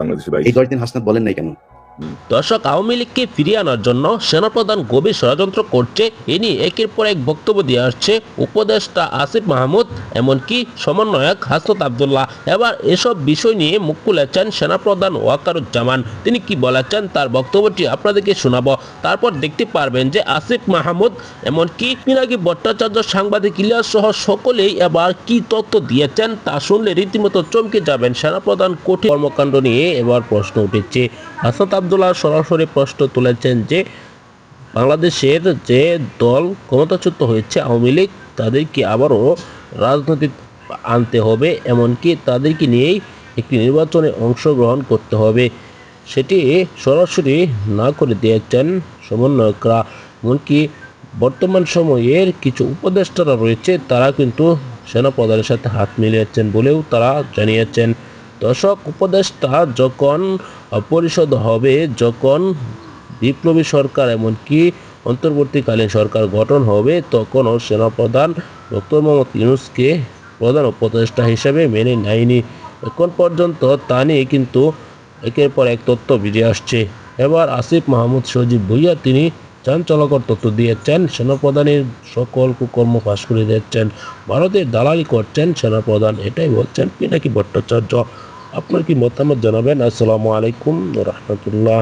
বাংলাদেশি বাইশ। এই দশ দিন হাসনাত বলেন নাই কেন? দর্শক, আওয়ামী লীগকে ফিরিয়ে আনার জন্য সেনাপ্রধান গভীর ষড়যন্ত্র করছে। এ নিয়ে একের পর এক বক্তব্য দিয়ে আসছে উপদেষ্টা আসিফ মাহমুদ, এমনকি সমন্বয়ক হাসনত আবদুল্লাহ। এবার এসব বিষয় নিয়ে মুখ খুলেছেন সেনাপ্রধান ওয়াকারুজ্জামান। তিনি কি বলেছেন তার বক্তব্যটি আপনাদেরকে শোনাবো। তারপর দেখতে পারবেন যে আসিফ মাহমুদ, এমনকি পিনাকি ভট্টাচার্য সাংবাদিক ইলিয়াস সহ সকলেই এবার কি তথ্য দিয়েছেন তা শুনলে রীতিমতো চমকে যাবেন সেনাপ্রধান কঠিন কর্মকাণ্ড নিয়ে এবার প্রশ্ন উঠেছে। হাসনত আবদুল্লাহ সরাসরি প্রশ্ন তুলেছেন যে, বাংলাদেশের যে দল ক্ষমতাচ্যুত হয়েছে, আওয়ামী লীগ তাদেরকে আবারও রাজনৈতিক আনতে হবে? এমনকি তাদেরকে নিয়েই একটি নির্বাচনে অংশগ্রহণ করতে হবে। সেটি সরাসরি না করে দিয়েছেন সমন্বয়করা। এমনকি বর্তমান সময়ের কিছু উপদেষ্টারা রয়েছে, তারা কিন্তু সেনাপ্রধানের সাথে হাত মিলিয়েছেন বলেও তারা জানিয়েছেন। দর্শক, উপদেষ্টা যখন পরিষদ হবে, যখন বিপ্লবী সরকার এমনকি অন্তর্বর্তীকালীন সরকার গঠন হবে, তখনও সেনাপ্রধান ডক্টর মোহাম্মদ ইউনুসকে প্রধান উপদেষ্টা হিসেবে মেনে নেয়নি। এখন পর্যন্ত তা নিয়ে কিন্তু একের পর এক তথ্য বেরিয়ে আসছে। এবার আসিফ মাহমুদ, সজীব ভুইয়া তিনি চাঞ্চলকর তথ্য দিয়েছেন, সেনাপ্রধানের সকল কুকর্ম ফাঁস করে দিচ্ছেন ভারতের দালালি করছেন, সেনাপ্রধান এটাই বলছেন, পিনাকি ভট্টাচার্য। আপনার কি মতামত জানাবেন? আসসালামু আলাইকুম রহমতুল্লাহ।